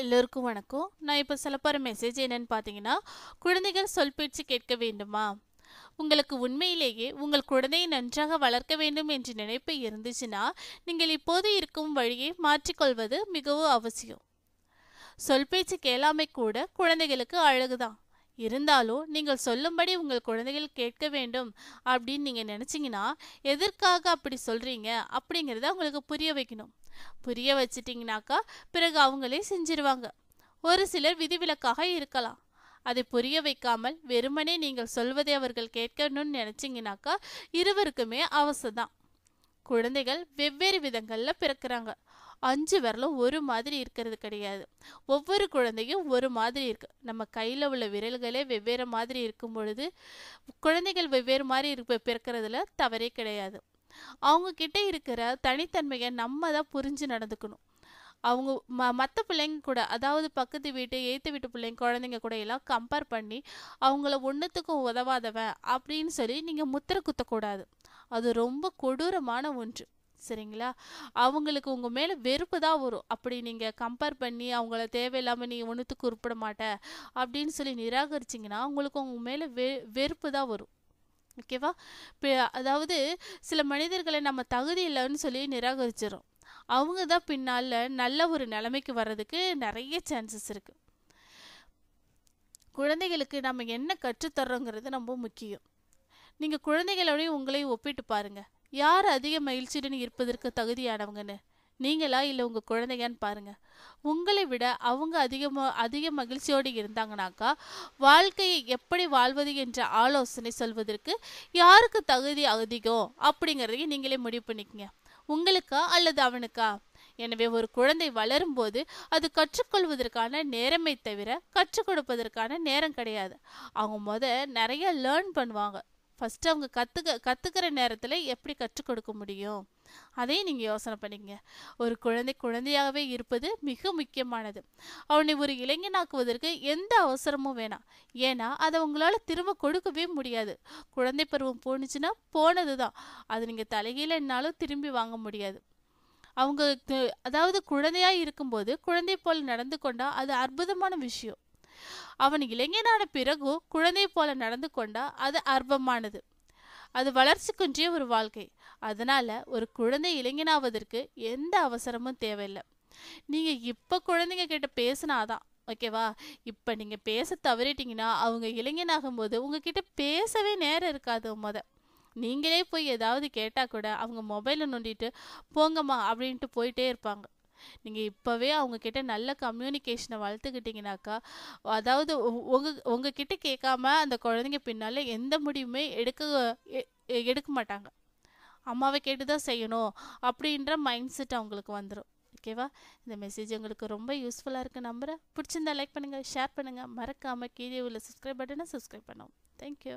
எல்லோருக்கும் வணக்கம். நான் இப்போ சொல்ல போகிற மெசேஜ் என்னன்னு பார்த்தீங்கன்னா குழந்தைகள் சொல் பேச்சு கேட்க வேண்டுமா? உங்களுக்கு உண்மையிலேயே உங்கள் குழந்தையை நன்றாக வளர்க்க வேண்டும் என்ற நினைப்பு இருந்துச்சுன்னா நீங்கள் இப்போது இருக்கும் வழியை மாற்றிக்கொள்வது மிகவும் அவசியம். சொல் பேச்சு கேளாமை கூட குழந்தைகளுக்கு அழகுதான். இருந்தாலும் நீங்கள் சொல்லும்படி உங்கள் குழந்தைகள் கேட்க வேண்டும் அப்படின்னு நீங்கள் நினச்சிங்கன்னா எதற்காக அப்படி சொல்கிறீங்க அப்படிங்கிறத உங்களுக்கு புரிய வைக்கணும். புரிய வச்சிட்டிங்கனாக்கா பிறகு அவங்களே செஞ்சிருவாங்க. ஒரு சிலர் விதிவிலக்காக இருக்கலாம். அதை புரிய வைக்காமல் வெறுமனே நீங்கள் சொல்வதை அவர்கள் கேட்கணும்னு நினச்சிங்கனாக்கா இருவருக்குமே அவசரம் குழந்தைகள் வெவ்வேறு விதங்களில் பிறக்கிறாங்க. அஞ்சு விரலும் ஒரு மாதிரி இருக்கிறது கிடையாது. ஒவ்வொரு குழந்தையும் ஒரு மாதிரி இருக்கு. நம்ம கையில் உள்ள விரல்களே வெவ்வேறு மாதிரி இருக்கும் பொழுது குழந்தைகள் வெவ்வேறு மாதிரி இருப்ப பிறக்கிறதுல தவறே கிடையாது. அவங்க கிட்ட இருக்கிற தனித்தன்மையை நம்ம தான் புரிஞ்சு நடந்துக்கணும். அவங்க ம மற்ற பிள்ளைங்க கூட அதாவது பக்கத்து வீட்டு ஏற்று வீட்டு பிள்ளைங்க குழந்தைங்க கூட எல்லாம் கம்பேர் பண்ணி அவங்கள ஒன்றுத்துக்கும் உதவாதவன் அப்படின்னு சொல்லி நீங்கள் முத்திர குத்தக்கூடாது. அது ரொம்ப கொடூரமான ஒன்று. சரிங்களா? அவங்களுக்கு உங்கள் மேலே வெறுப்பு தான் வரும். அப்படி நீங்கள் கம்பேர் பண்ணி அவங்கள தேவையில்லாமல் நீ ஒன்றுத்துக்கு உருப்பிட மாட்ட அப்படின்னு சொல்லி நிராகரிச்சிங்கன்னா உங்களுக்கு உங்கள் மேலே வெ வெறுப்பு தான் வரும். ஓகேவா? இப்போ அதாவது சில மனிதர்களை நம்ம தகுதி இல்லைன்னு சொல்லி நிராகரிச்சிடும் அவங்க தான் பின்னால் நல்ல ஒரு நிலைமைக்கு வர்றதுக்கு நிறைய சான்சஸ் இருக்குது குழந்தைகளுக்கு நம்ம என்ன கற்றுத்தர்றோங்கிறது ரொம்ப முக்கியம். நீங்கள் குழந்தைகளோடையும் உங்களையும் ஒப்பிட்டு பாருங்கள் யார் அதிக மகிழ்ச்சியுடன் இருப்பதற்கு தகுதியானவங்கன்னு? நீங்களா இல்லை உங்கள் குழந்தைங்கன்னு பாருங்க. உங்களை விட அவங்க அதிகமாக அதிக மகிழ்ச்சியோடு இருந்தாங்கனாக்கா வாழ்க்கையை எப்படி வாழ்வது என்ற ஆலோசனை சொல்வதற்கு யாருக்கு தகுதி அதிகம் அப்படிங்கிறதையும் நீங்களே முடிவு பண்ணிக்கங்க. உங்களுக்கா அல்லது அவனுக்கா? எனவே ஒரு குழந்தை வளரும்போது அது கற்றுக்கொள்வதற்கான நேரமே தவிர கற்றுக் கொடுப்பதற்கான நேரம் கிடையாது. அவங்க முத நிறைய லேர்ன் பண்ணுவாங்க. ஃபஸ்ட்டு அவங்க கற்றுக்க கற்றுக்கிற நேரத்தில் எப்படி கற்றுக் கொடுக்க முடியும்? அதையும் நீங்கள் யோசனை பண்ணிக்கங்க. ஒரு குழந்தை குழந்தையாகவே இருப்பது மிக முக்கியமானது. அவனை ஒரு இளைஞனாக்குவதற்கு எந்த அவசரமும் வேணாம். ஏன்னா அதை உங்களால் திரும்ப கொடுக்கவே முடியாது. குழந்தை பருவம் போணுச்சுன்னா போனது தான் அது நீங்கள் தலைகீழன்னாலும் திரும்பி வாங்க முடியாது. அவங்க அதாவது குழந்தையாக இருக்கும்போது குழந்தை போல் நடந்து கொண்டால் அது அற்புதமான விஷயம். அவன் இளைஞனான பிறகு குழந்தை போல நடந்து கொண்டா அது அற்பமானது. அது வளர்ச்சி குன்றிய ஒரு வாழ்க்கை. அதனால ஒரு குழந்தை இளைஞனாவதற்கு எந்த அவசரமும் தேவையில்லை. நீங்க இப்ப குழந்தைங்க கிட்ட பேசினாதான் ஓகேவா? இப்போ நீங்கள் பேச தவறிட்டீங்கன்னா அவங்க இளைஞனாகும் போது உங்ககிட்ட பேசவே நேரம் இருக்காது முத. நீங்களே போய் ஏதாவது கேட்டால் கூட அவங்க மொபைலை நோண்டிட்டு போங்கம்மா அப்படின்ட்டு போயிட்டே இருப்பாங்க. நீங்கள் இப்போவே அவங்கக்கிட்ட நல்ல கம்யூனிகேஷனை வளர்த்துக்கிட்டிங்கனாக்கா அதாவது உங்க உங்ககிட்ட கேட்காம அந்த குழந்தைங்க பின்னால் எந்த முடிவுமே எடுக்க எடுக்க மாட்டாங்க. அம்மாவை கேட்டு தான் செய்யணும் அப்படின்ற மைண்ட் செட் அவங்களுக்கு வந்துடும் ஓகேவா இந்த மெசேஜ் உங்களுக்கு ரொம்ப யூஸ்ஃபுல்லாக இருக்குது நம்புகிறேன் பிடிச்சிருந்தா லைக் பண்ணுங்கள் ஷேர் பண்ணுங்கள் மறக்காமல் கீழே உள்ள சப்ஸ்கிரைப் பட்டனை சப்ஸ்கிரைப் பண்ணுவோம். தேங்க்யூ